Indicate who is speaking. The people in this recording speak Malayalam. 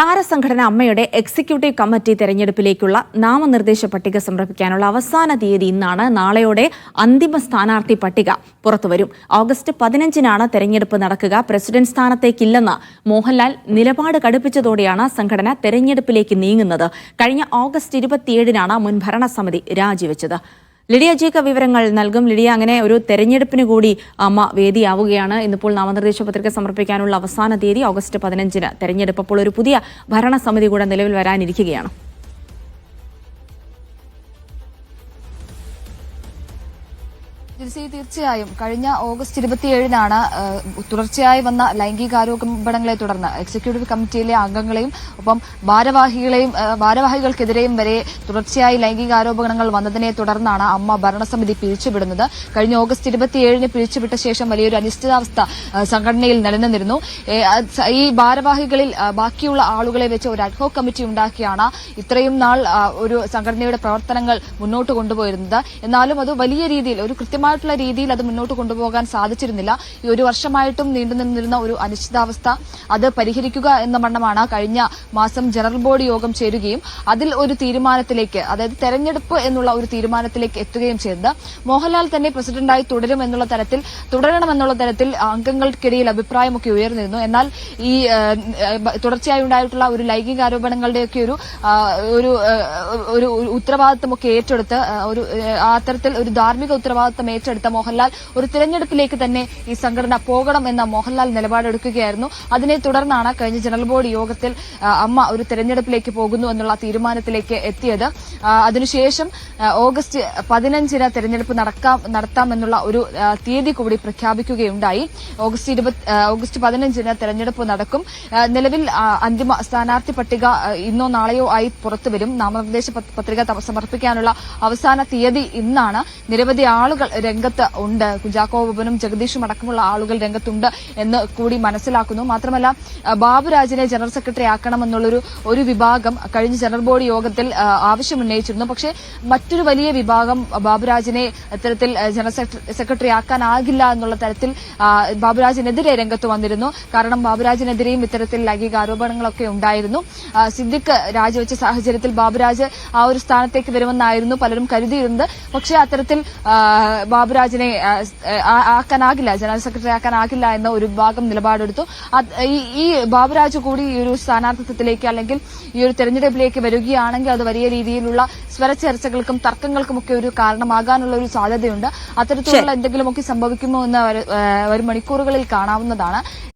Speaker 1: താരസംഘടന അമ്മയുടെ എക്സിക്യൂട്ടീവ് കമ്മിറ്റി തെരഞ്ഞെടുപ്പിലേക്കുള്ള നാമനിർദ്ദേശ പട്ടിക സമർപ്പിക്കാനുള്ള അവസാന തീയതി ഇന്നാണ്. നാളെയോടെ അന്തിമ സ്ഥാനാർത്ഥി പട്ടിക പുറത്തുവരും. ഓഗസ്റ്റ് പതിനഞ്ചിനാണ് തെരഞ്ഞെടുപ്പ് നടക്കുക. പ്രസിഡന്റ് സ്ഥാനത്തേക്കില്ലെന്ന് മോഹൻലാൽ നിലപാട് കടുപ്പിച്ചതോടെയാണ് സംഘടന തെരഞ്ഞെടുപ്പിലേക്ക് നീങ്ങുന്നത്. കഴിഞ്ഞ ഓഗസ്റ്റ് ഇരുപത്തിയേഴിനാണ് മുൻ ഭരണസമിതി രാജിവെച്ചത്. ലിഡിയ ജേക്ക വിവരങ്ങൾ നൽകും. ലിഡിയ അങ്ങനെ ഒരു തെരഞ്ഞെടുപ്പിന് കൂടി അമ്മ വേദിയാവുകയാണ്. ഇന്നിപ്പോൾ നാമനിർദ്ദേശ പത്രിക സമർപ്പിക്കാനുള്ള അവസാന തീയതി ഓഗസ്റ്റ് പതിനഞ്ചിന് തെരഞ്ഞെടുപ്പ്. അപ്പോൾ ഒരു പുതിയ ഭരണസമിതി കൂടെ നിലവിൽ വരാനിരിക്കുകയാണ്.
Speaker 2: ജിൽസി തീർച്ചയായും കഴിഞ്ഞ ഓഗസ്റ്റ് ഇരുപത്തിയേഴിനാണ് തുടർച്ചയായി വന്ന ലൈംഗികാരോപണങ്ങളെ തുടർന്ന് എക്സിക്യൂട്ടീവ് കമ്മിറ്റിയിലെ അംഗങ്ങളെയും ഒപ്പം ഭാരവാഹികളെയും ഭാരവാഹികൾക്കെതിരെയും വരെ തുടർച്ചയായി ലൈംഗികാരോപണങ്ങൾ വന്നതിനെ തുടർന്നാണ് അമ്മ ഭരണസമിതി പിരിച്ചുവിടുന്നത്. കഴിഞ്ഞ ഓഗസ്റ്റ് ഇരുപത്തിയേഴിന് പിരിച്ചുവിട്ട ശേഷം വലിയൊരു അനിശ്ചിതാവസ്ഥ സംഘടനയിൽ നിലനിന്നിരുന്നു. ഈ ഭാരവാഹികളിൽ ബാക്കിയുള്ള ആളുകളെ വെച്ച് ഒരു അഡ്ഹോക് കമ്മിറ്റി ഉണ്ടാക്കിയാണ് ഇത്രയും നാൾ ഒരു സംഘടനയുടെ പ്രവർത്തനങ്ങൾ മുന്നോട്ട് കൊണ്ടുപോയിരുന്നത്. എന്നാലും അത് വലിയ രീതിയിൽ ഒരു കൃത്യമായിട്ടുള്ള രീതിയിൽ അത് മുന്നോട്ട് കൊണ്ടുപോകാൻ സാധിച്ചിരുന്നില്ല. ഈ ഒരു വർഷമായിട്ടും നീണ്ടു നിന്നിരുന്ന ഒരു അനിശ്ചിതാവസ്ഥ അത് പരിഹരിക്കുക എന്ന വണ്ണമാണ് കഴിഞ്ഞ മാസം ജനറൽ ബോഡി യോഗം ചേരുകയും അതിൽ ഒരു തീരുമാനത്തിലേക്ക് അതായത് തെരഞ്ഞെടുപ്പ് എന്നുള്ള ഒരു തീരുമാനത്തിലേക്ക് എത്തുകയും ചെയ്തത്. മോഹൻലാൽ തന്നെ പ്രസിഡന്റായി തുടരും എന്നുള്ള തരത്തിൽ തുടരണമെന്നുള്ള തരത്തിൽ അംഗങ്ങൾക്കിടയിൽ അഭിപ്രായമൊക്കെ ഉയർന്നിരുന്നു. എന്നാൽ ഈ തുടർച്ചയായി ഉണ്ടായിട്ടുള്ള ഒരു ലൈംഗിക ആരോപണങ്ങളുടെയൊക്കെ ഒരു ഒരു ഉത്തരവാദിത്തമൊക്കെ ഏറ്റെടുത്ത് ഒരു അത്തരത്തിൽ ഒരു ധാർമ്മിക ഉത്തരവാദിത്തം ഏറ്റെടുത്ത മോഹൻലാൽ ഒരു തിരഞ്ഞെടുപ്പിലേക്ക് തന്നെ ഈ സംഘടന പോകണം എന്ന മോഹൻലാൽ നിലപാടെടുക്കുകയായിരുന്നു. അതിനെ തുടർന്നാണ് കഴിഞ്ഞ ജനറൽ ബോർഡ് യോഗത്തിൽ അമ്മ ഒരു തെരഞ്ഞെടുപ്പിലേക്ക് പോകുന്നു എന്നുള്ള തീരുമാനത്തിലേക്ക് എത്തിയത്. അതിനുശേഷം ഓഗസ്റ്റ് പതിനഞ്ചിന് തെരഞ്ഞെടുപ്പ് നടക്കാം നടത്താമെന്നുള്ള ഒരു തീയതി കൂടി പ്രഖ്യാപിക്കുകയുണ്ടായി. ഓഗസ്റ്റ് ഇരുപത് ആ, ഓഗസ്റ്റ് പതിനഞ്ചിന് തെരഞ്ഞെടുപ്പ് നടക്കും. നിലവിൽ അന്തിമ സ്ഥാനാർത്ഥി പട്ടിക ഇന്നോ നാളെയോ ആയി പുറത്തുവരും. നാമനിർദ്ദേശ പത്രിക സമർപ്പിക്കാനുള്ള അവസാന തീയതി ഇന്നാണ്. നിരവധി ആളുകൾ രംഗത്ത് ഉണ്ട്. കുഞ്ചാക്കോ ബോബനും ജഗദീഷും അടക്കമുള്ള ആളുകൾ രംഗത്തുണ്ട് എന്ന് കൂടി മനസ്സിലാക്കുന്നു. മാത്രമല്ല ബാബുരാജിനെ ജനറൽ സെക്രട്ടറി ആക്കണമെന്നുള്ളൊരു ഒരു വിഭാഗം കഴിഞ്ഞ ജനറൽ ബോഡി യോഗത്തിൽ ആവശ്യമുന്നയിച്ചിരുന്നു. പക്ഷേ മറ്റൊരു വലിയ വിഭാഗം ബാബുരാജിനെ ഇത്തരത്തിൽ ജനറൽ സെക്ര- സെക്രട്ടറി ആക്കാനാകില്ല എന്നുള്ള തരത്തിൽ ബാബുരാജിനെതിരെ രംഗത്ത് വന്നിരുന്നു. കാരണം ബാബുരാജിനെതിരെയും ഇത്തരത്തിൽ ലൈംഗിക ആരോപണങ്ങളൊക്കെ ഉണ്ടായിരുന്നു സിദ്ദിഖ് രാജിവെച്ച സാഹചര്യത്തിൽ ബാബുരാജ് ആ ഒരു സ്ഥാനത്തേക്ക് വരുമെന്നായിരുന്നു പലരും കരുതിയിരുന്നത്. പക്ഷേ അത്തരത്തിൽ ബാബുരാജിനെ ആക്കാനാകില്ല ജനറൽ സെക്രട്ടറി ആക്കാനാകില്ല എന്ന ഒരു ഭാഗം നിലപാടെടുത്തു. ഈ- ബാബുരാജ് കൂടി ഈ ഒരു സ്ഥാനാർത്ഥിത്വത്തിലേക്ക് അല്ലെങ്കിൽ ഈ ഒരു തെരഞ്ഞെടുപ്പിലേക്ക് വരികയാണെങ്കിൽ അത് വലിയ രീതിയിലുള്ള സ്വരചർച്ചകൾക്കും തർക്കങ്ങൾക്കുമൊക്കെ ഒരു കാരണമാകാനുള്ള ഒരു സാധ്യതയുണ്ട്. അത്തരത്തിലുള്ള എന്തെങ്കിലുമൊക്കെ സംഭവിക്കുമോ എന്ന് ഒരു വരും മണിക്കൂറുകളിൽ കാണാവുന്നതാണ്.